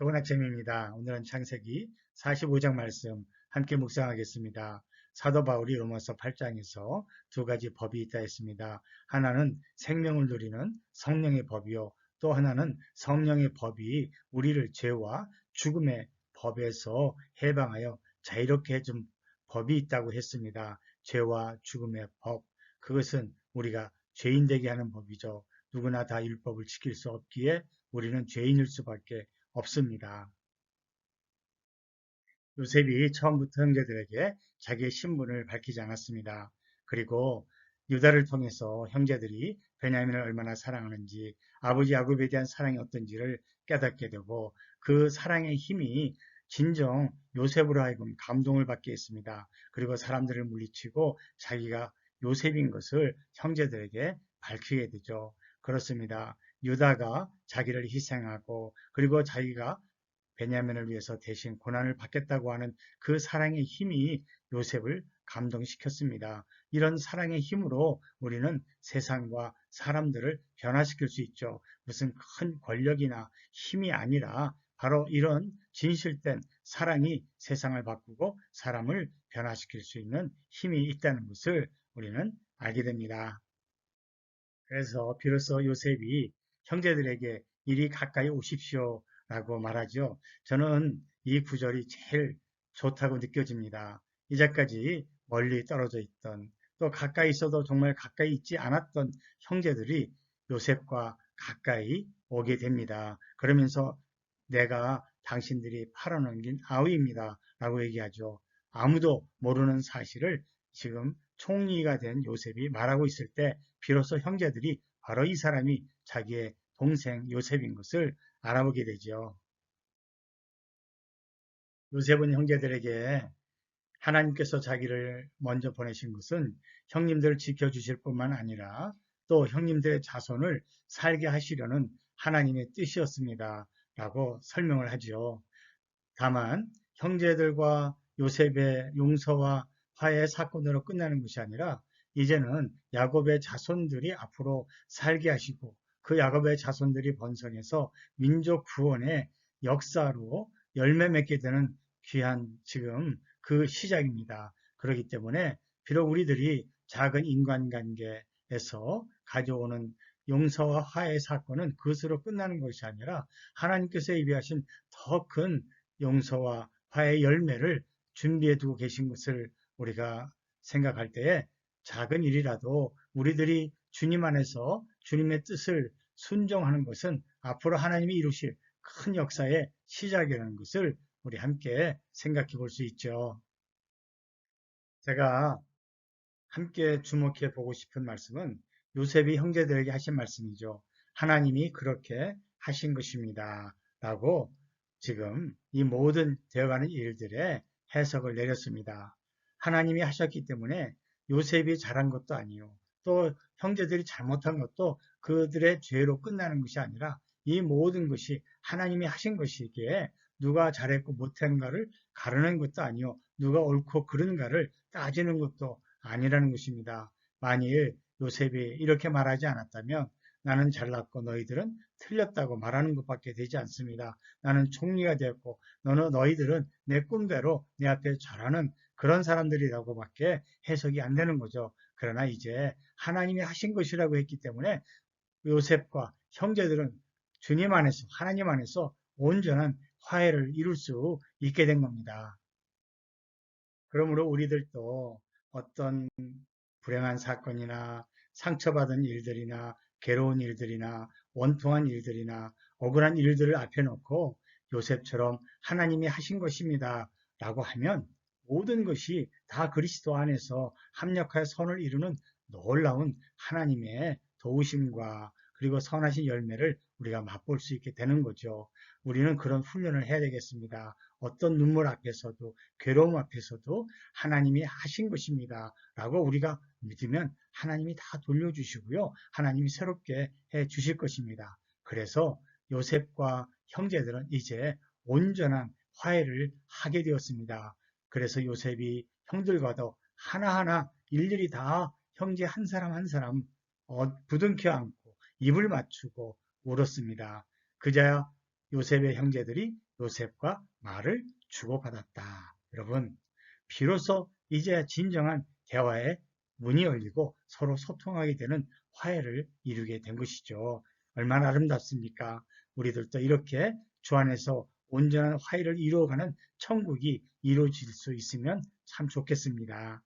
좋은 아침입니다. 오늘은 창세기 45장 말씀 함께 묵상하겠습니다. 사도 바울이 로마서 8장에서 두 가지 법이 있다 했습니다. 하나는 생명을 누리는 성령의 법이요. 또 하나는 성령의 법이 우리를 죄와 죽음의 법에서 해방하여 자유롭게 해준 법이 있다고 했습니다. 죄와 죽음의 법. 그것은 우리가 죄인 되게 하는 법이죠. 누구나 다 율법을 지킬 수 없기에 우리는 죄인일 수밖에 없습니다. 요셉이 처음부터 형제들에게 자기의 신분을 밝히지 않았습니다. 그리고 유다를 통해서 형제들이 베냐민을 얼마나 사랑하는지 아버지 야곱에 대한 사랑이 어떤지를 깨닫게 되고 그 사랑의 힘이 진정 요셉으로 하여금 감동을 받게 했습니다. 그리고 사람들을 물리치고 자기가 요셉인 것을 형제들에게 밝히게 되죠. 그렇습니다. 유다가 자기를 희생하고 그리고 자기가 베냐민을 위해서 대신 고난을 받겠다고 하는 그 사랑의 힘이 요셉을 감동시켰습니다. 이런 사랑의 힘으로 우리는 세상과 사람들을 변화시킬 수 있죠. 무슨 큰 권력이나 힘이 아니라 바로 이런 진실된 사랑이 세상을 바꾸고 사람을 변화시킬 수 있는 힘이 있다는 것을 우리는 알게 됩니다. 그래서 비로소 요셉이 형제들에게 이리 가까이 오십시오 라고 말하죠. 저는 이 구절이 제일 좋다고 느껴집니다. 이제까지 멀리 떨어져 있던 또 가까이 있어도 정말 가까이 있지 않았던 형제들이 요셉과 가까이 오게 됩니다. 그러면서 내가 당신들이 팔아넘긴 아우입니다. 라고 얘기하죠. 아무도 모르는 사실을 지금 총리가 된 요셉이 말하고 있을 때 비로소 형제들이 바로 이 사람이 자기의 동생 요셉인 것을 알아보게 되죠. 요셉은 형제들에게 하나님께서 자기를 먼저 보내신 것은 형님들을 지켜주실 뿐만 아니라 또 형님들의 자손을 살게 하시려는 하나님의 뜻이었습니다. 라고 설명을 하지요. 다만 형제들과 요셉의 용서와 화해 사건으로 끝나는 것이 아니라 이제는 야곱의 자손들이 앞으로 살게 하시고 그 야곱의 자손들이 번성해서 민족 구원의 역사로 열매 맺게 되는 귀한 지금 그 시작입니다. 그렇기 때문에 비록 우리들이 작은 인간관계에서 가져오는 용서와 화해 사건은 그것으로 끝나는 것이 아니라 하나님께서 예비하신 더 큰 용서와 화해 열매를 준비해 두고 계신 것을 우리가 생각할 때에 작은 일이라도 우리들이 주님 안에서 주님의 뜻을 순종하는 것은 앞으로 하나님이 이루실 큰 역사의 시작이라는 것을 우리 함께 생각해 볼 수 있죠. 제가 함께 주목해 보고 싶은 말씀은 요셉이 형제들에게 하신 말씀이죠. 하나님이 그렇게 하신 것입니다. 라고 지금 이 모든 되어가는 일들의 해석을 내렸습니다. 하나님이 하셨기 때문에 요셉이 잘한 것도 아니요. 또 형제들이 잘못한 것도 그들의 죄로 끝나는 것이 아니라 이 모든 것이 하나님이 하신 것이기에 누가 잘했고 못한가를 가르는 것도 아니요. 누가 옳고 그른가를 따지는 것도 아니라는 것입니다. 만일 요셉이 이렇게 말하지 않았다면 나는 잘났고 너희들은 틀렸다고 말하는 것밖에 되지 않습니다. 나는 총리가 되었고 너는 너희들은 내 꿈대로 내 앞에 잘하는 그런 사람들이라고밖에 해석이 안 되는 거죠. 그러나 이제 하나님이 하신 것이라고 했기 때문에 요셉과 형제들은 주님 안에서 하나님 안에서 온전한 화해를 이룰 수 있게 된 겁니다. 그러므로 우리들도 어떤 불행한 사건이나 상처받은 일들이나 괴로운 일들이나 원통한 일들이나 억울한 일들을 앞에 놓고 요셉처럼 하나님이 하신 것입니다. 라고 하면 모든 것이 다 그리스도 안에서 합력하여 선을 이루는 놀라운 하나님의 도우심과 그리고 선하신 열매를 우리가 맛볼 수 있게 되는 거죠. 우리는 그런 훈련을 해야 되겠습니다. 어떤 눈물 앞에서도 괴로움 앞에서도 하나님이 하신 것입니다. 라고 우리가 믿으면 하나님이 다 돌려주시고요. 하나님이 새롭게 해 주실 것입니다. 그래서 요셉과 형제들은 이제 온전한 화해를 하게 되었습니다. 그래서 요셉이 형들과도 하나하나 일일이 다 형제 한 사람 한 사람 어, 부둥켜 안고 입을 맞추고 울었습니다. 그자야 요셉의 형제들이 요셉과 말을 주고받았다. 여러분, 비로소 이제 진정한 대화의 문이 열리고 서로 소통하게 되는 화해를 이루게 된 것이죠. 얼마나 아름답습니까? 우리들도 이렇게 주 안에서 온전한 화해를 이루어가는 천국이 이루어질 수 있으면 참 좋겠습니다.